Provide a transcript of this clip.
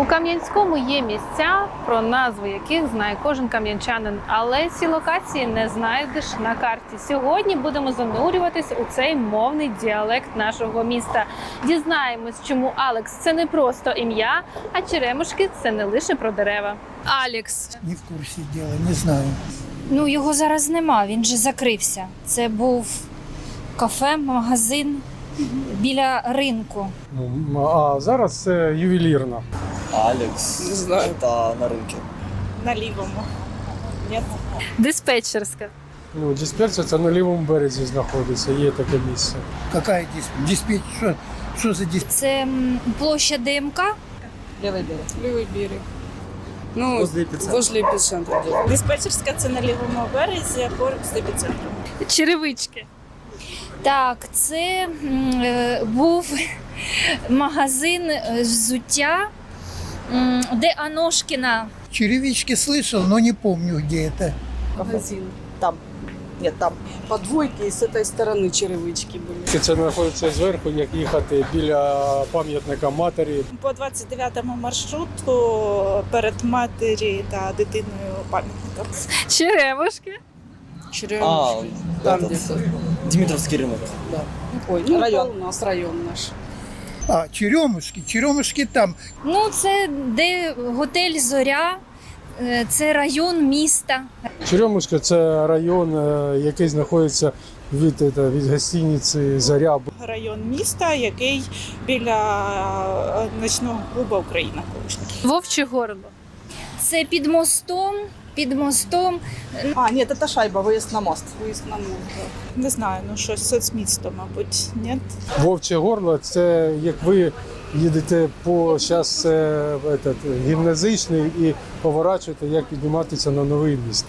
У Кам'янському є місця, про назви яких знає кожен кам'янчанин, але ці локації не знайдеш на карті. Сьогодні будемо занурюватись у цей мовний діалект нашого міста. Дізнаємось, чому Алекс це не просто ім'я, а Черемушки це не лише про дерева. Алекс, Не в курсі діла, не знаю. Ну, його зараз нема, він же закрився. Це був кафе, магазин біля ринку. Ну, А зараз це ювелірна. Алекс. Не знаю. Та на ринку. на лівому. Ні? диспетчерська. Ну, диспетчер це на лівому березі знаходиться, є таке місце. Какая дисп... диспетч? Що, що за диспетч? Це м, площа ДМК. Лівий берег. Лівий берег. Ну, Возле епіцентру. возле епіцентру. Диспетчерська це на лівому березі, а поруч з епіцентром. Черевички. Так, це м, е, був магазин е, взуття, де Аношкіна. Черевички слышал, но не помню, где это. Магазин. Там. Ні, там. По двойке і з цієї сторони черевички були. Це знаходиться зверху, як їхати біля пам'ятника матері. По 29-му маршруту перед матері та дитиною пам'ятником. Черемушки. А, Там этот, где-то. Дмитровський ринок. Ой, ну район. у нас район наш. А, Черемушки, Черемушки там. Ну, це де готель Зоря, е, це район міста. Черемушка це район, е, який знаходиться від, е, від гостиниці Заря. Район міста, який біля ночного клубу Україна. Вовче горло. Це під мостом Під мостом А, нет, это шайба, выезд на мост. Виїзд на мост. Не знаю, ну щось соцмісто, мабуть, ні? Вовче горло це як ви їдете по зараз це, этот, гімназичний і поворачуєте, як підніматися на новий міст.